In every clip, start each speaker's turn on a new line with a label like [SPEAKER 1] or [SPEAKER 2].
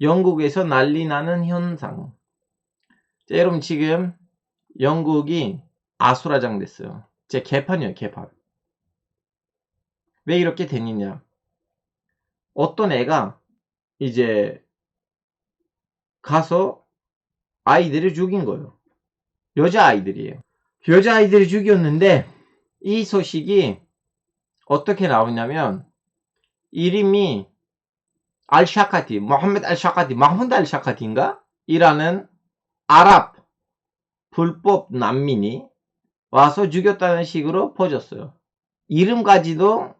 [SPEAKER 1] 영국에서 난리 나는 현상. 자, 여러분 지금 영국이 아수라장 됐어요. 제 개판이에요, 개판. 왜 이렇게 됐느냐? 어떤 애가 이제 가서 아이들을 죽인 거예요. 여자 아이들이에요. 여자 아이들을 죽였는데 이 소식이 어떻게 나오냐면 이름이 알샤카티, 모함메드 알샤카티, 마훈드 알샤카티인가? 이라는 아랍 불법 난민이 와서 죽였다는 식으로 퍼졌어요. 이름까지도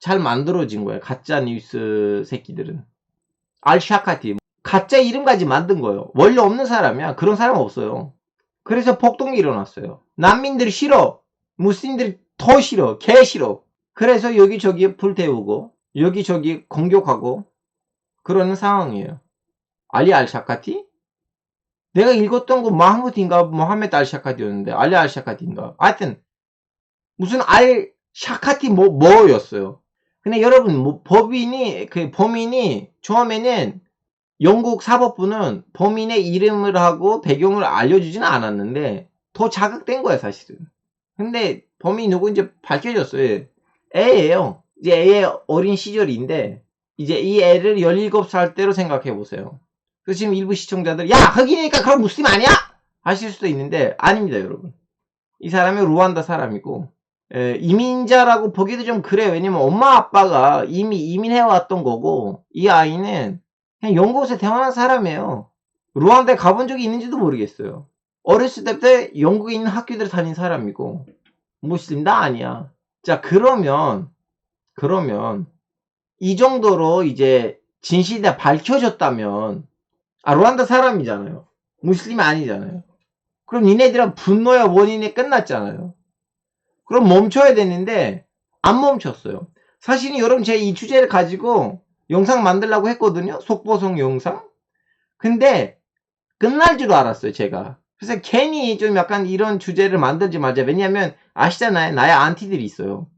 [SPEAKER 1] 잘 만들어진 거예요. 가짜 뉴스 새끼들은. 알샤카티. 가짜 이름까지 만든 거예요. 원래 없는 사람이야. 그런 사람 없어요. 그래서 폭동이 일어났어요. 난민들이 싫어. 무슬림들이 더 싫어. 개 싫어. 그래서 여기저기 불태우고 여기저기 공격하고 그러는 상황이에요. 알리 알샤카티? 내가 읽었던 거 마흐무드인가 모하메드 알샤카티였는데 알리 알샤카티인가 하여튼 무슨 알 샤카티 뭐 뭐였어요. 근데 여러분 뭐 법인이 그 범인이 처음에는 영국 사법부는 범인의 이름을 하고 배경을 알려주지는 않았는데 더 자극된 거야 사실은. 근데 범인이 누구인지 밝혀졌어요. 애예요. 이제 애의 어린 시절인데 이제 이 애를 17살 때로 생각해 보세요. 그래서 지금 일부 시청자들 야 흑인이니까 그럼 무슬림 아니야? 하실 수도 있는데 아닙니다 여러분. 이 사람이 루안다 사람이고 에, 이민자라고 보기도 좀 그래요. 왜냐면 엄마 아빠가 이미 이민해 왔던 거고 이 아이는 그냥 영국에서 태어난 사람이에요. 루안다에 가본 적이 있는지도 모르겠어요. 어렸을 때부터 영국에 있는 학교들을 다닌 사람이고 무슬림 나 아니야. 자 그러면 그러면 이 정도로 이제 진실이 다 밝혀졌다면 아 루안다 사람이잖아요. 무슬림이 아니잖아요. 그럼 니네들은 분노의 원인이 끝났잖아요. 그럼 멈춰야 되는데 안 멈췄어요. 사실은 여러분 제가 이 주제를 가지고 영상 만들려고 했거든요. 속보성 영상. 근데 끝날 줄 알았어요. 제가. 그래서 괜히 좀 약간 이런 주제를 만들지 말자. 왜냐면 아시잖아요. 나의 안티들이 있어요.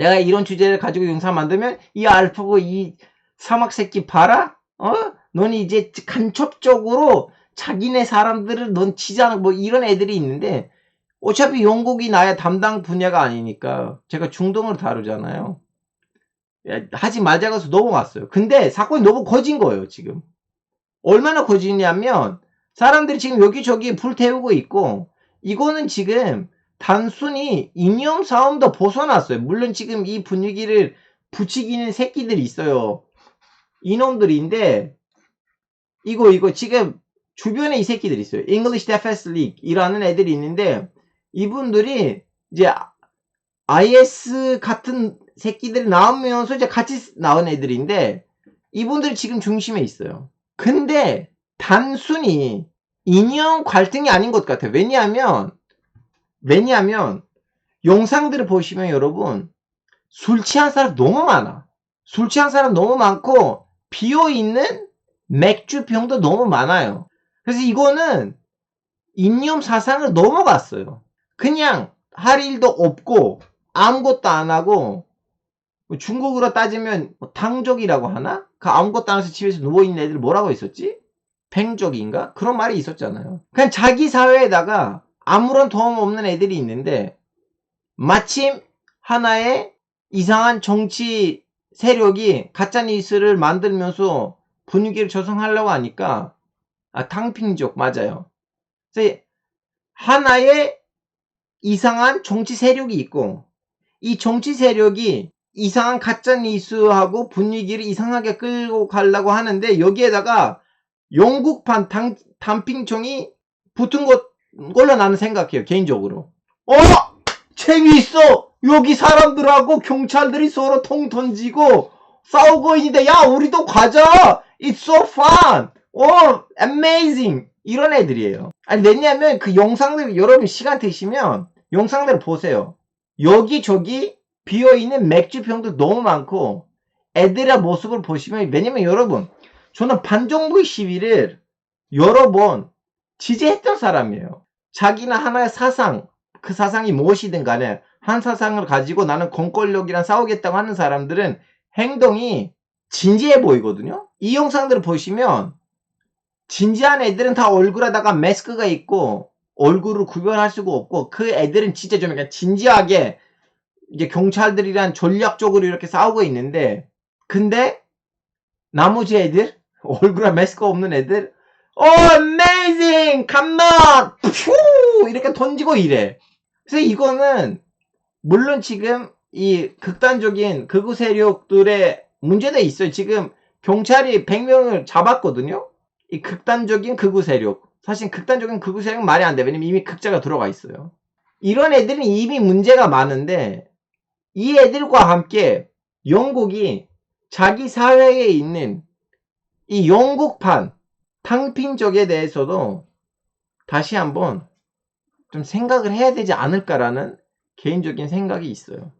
[SPEAKER 1] 내가 이런 주제를 가지고 영상 만들면 이 알프고 이 사막 새끼 봐라? 어? 넌 이제 간첩적으로 자기네 사람들을 넌 치잖아. 뭐 이런 애들이 있는데 어차피 영국이 나의 담당 분야가 아니니까 제가 중동을 다루잖아요. 하지 말자고 해서 넘어갔어요. 근데 사건이 너무 거진 거예요, 지금. 얼마나 거지냐면 사람들이 지금 여기저기 불태우고 있고 이거는 지금 단순히 이념 싸움도 벗어났어요. 물론 지금 이 분위기를 부추기는 새끼들이 있어요. 이놈들인데 이거 이거 지금 주변에 이 새끼들이 있어요. English Defense League이라는 애들이 있는데 이분들이 이제 IS 같은 새끼들이 나오면서 이제 같이 나온 애들인데 이분들이 지금 중심에 있어요. 근데 단순히 인형 갈등이 아닌 것 같아요. 왜냐하면 왜냐하면 영상들을 보시면 여러분 술 취한 사람 너무 많아. 술 취한 사람 너무 많고 비어있는 맥주병도 너무 많아요. 그래서 이거는 인념 사상을 넘어갔어요. 그냥 할 일도 없고 아무것도 안 하고 뭐 중국으로 따지면 뭐 당족이라고 하나? 그 아무것도 안 해서 집에서 누워있는 애들 뭐라고 했었지? 팽족인가? 그런 말이 있었잖아요. 그냥 자기 사회에다가 아무런 도움 없는 애들이 있는데 마침 하나의 이상한 정치 세력이 가짜 뉴스를 만들면서 분위기를 조성하려고 하니까 아, 탕핑족 맞아요. 하나의 이상한 정치 세력이 있고 이 정치 세력이 이상한 가짜 뉴스하고 분위기를 이상하게 끌고 가려고 하는데 여기에다가 영국판 당, 단핑총이 붙은 것, 걸로 나는 생각해요 개인적으로 어! 재미있어! 여기 사람들하고 경찰들이 서로 통 던지고 싸우고 있는데 야 우리도 가자! It's so fun! 어, amazing! 이런 애들이에요. 아니, 왜냐면 그 영상들, 여러분 시간 되시면 영상들을 보세요. 여기저기 비어있는 맥주병도 너무 많고 애들의 모습을 보시면, 왜냐면 여러분, 저는 반정부의 시위를 여러 번 지지했던 사람이에요. 자기나 하나의 사상, 그 사상이 무엇이든 간에 한 사상을 가지고 나는 공권력이랑 싸우겠다고 하는 사람들은 행동이 진지해 보이거든요. 이 영상들을 보시면 진지한 애들은 다 얼굴에다가 마스크가 있고 얼굴을 구별할 수가 없고 그 애들은 진짜 좀 약간 진지하게 이제 경찰들이랑 전략적으로 이렇게 싸우고 있는데 근데 나머지 애들 얼굴에 마스크 없는 애들 어 amazing! 갓넛 푸! 이렇게 던지고 이래. 그래서 이거는 물론 지금 이 극단적인 극우 세력들의 문제도 있어요. 지금 경찰이 100명을 잡았거든요. 이 극단적인 극우 세력. 사실 극단적인 극우 세력은 말이 안 돼. 왜냐면 이미 극자가 들어가 있어요. 이런 애들은 이미 문제가 많은데 이 애들과 함께 영국이 자기 사회에 있는 이 영국판 탕핑적에 대해서도 다시 한번 좀 생각을 해야 되지 않을까라는 개인적인 생각이 있어요.